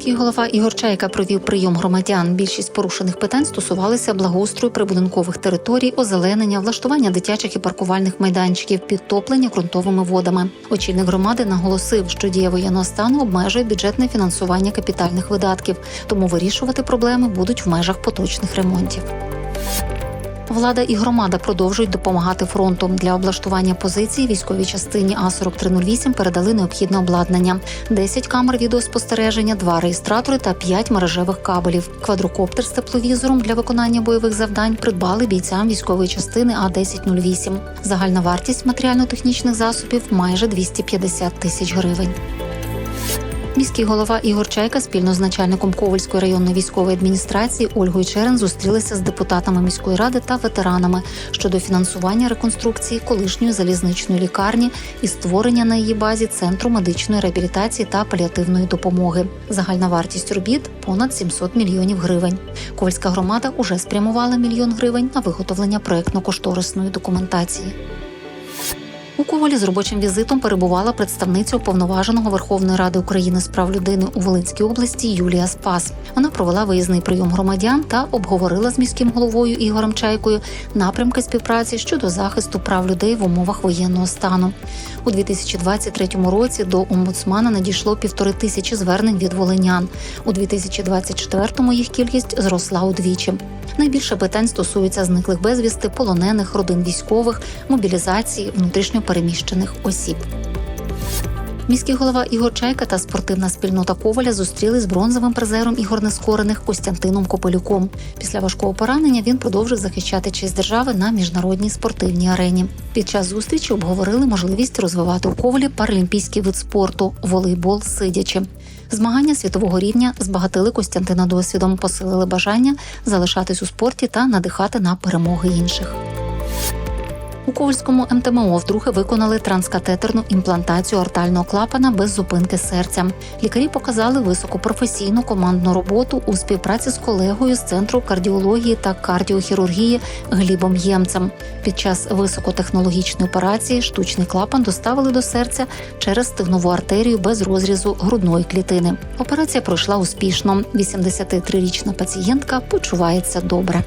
Міський голова Ігор Чайка провів прийом громадян. Більшість порушених питань стосувалися благоустрою прибудинкових територій, озеленення, влаштування дитячих і паркувальних майданчиків, підтоплення ґрунтовими водами. Очільник громади наголосив, що дія воєнного стану обмежує бюджетне фінансування капітальних видатків, тому вирішувати проблеми будуть в межах поточних ремонтів. Влада і громада продовжують допомагати фронту для облаштування позицій. Військовій частині А 4308 передали необхідне обладнання: 10 камер відеоспостереження, 2 реєстратори та 5 мережевих кабелів. Квадрокоптер з тепловізором для виконання бойових завдань придбали бійцям військової частини А 1008 Загальна вартість матеріально-технічних засобів майже 250 тисяч гривень. Міський голова Ігор Чайка спільно з начальником Ковальської районної військової адміністрації Ольгою Черен зустрілися з депутатами міської ради та ветеранами щодо фінансування реконструкції колишньої залізничної лікарні і створення на її базі центру медичної реабілітації та паліативної допомоги. Загальна вартість робіт понад 700 мільйонів гривень. Ковальська громада уже спрямувала мільйон гривень на виготовлення проектно-кошторисної документації. У Ковалі з робочим візитом перебувала представниця уповноваженого Верховної Ради України з прав людини у Волинській області Юлія Спас. Вона провела виїзний прийом громадян та обговорила з міським головою Ігорем Чайкою напрямки співпраці щодо захисту прав людей в умовах воєнного стану. У 2023 році до омбудсмана надійшло півтори тисячі звернень від волинян. У 2024-му їх кількість зросла удвічі. Найбільше питань стосується зниклих безвісти, полонених, родин військових, мобілізації, внутрішньопереміщених осіб. Міський голова Ігор Чайка та спортивна спільнота Коваля зустріли з бронзовим призером ігор нескорених Костянтином Копилюком. Після важкого поранення він продовжив захищати честь держави на міжнародній спортивній арені. Під час зустрічі обговорили можливість розвивати у Ковалі паралімпійський вид спорту волейбол сидячи. Змагання світового рівня збагатили Костянтина досвідом, посилили бажання залишатись у спорті та надихати на перемоги інших. У Ковальському МТМО вдруге виконали транскатетерну імплантацію артального клапана без зупинки серця. Лікарі показали високопрофесійну командну роботу у співпраці з колегою з центру кардіології та кардіохірургії Глібом Ємцем. Під час високотехнологічної операції штучний клапан доставили до серця через стигнову артерію без розрізу грудної клітини. Операція пройшла успішно. 83-річна пацієнтка почувається добре.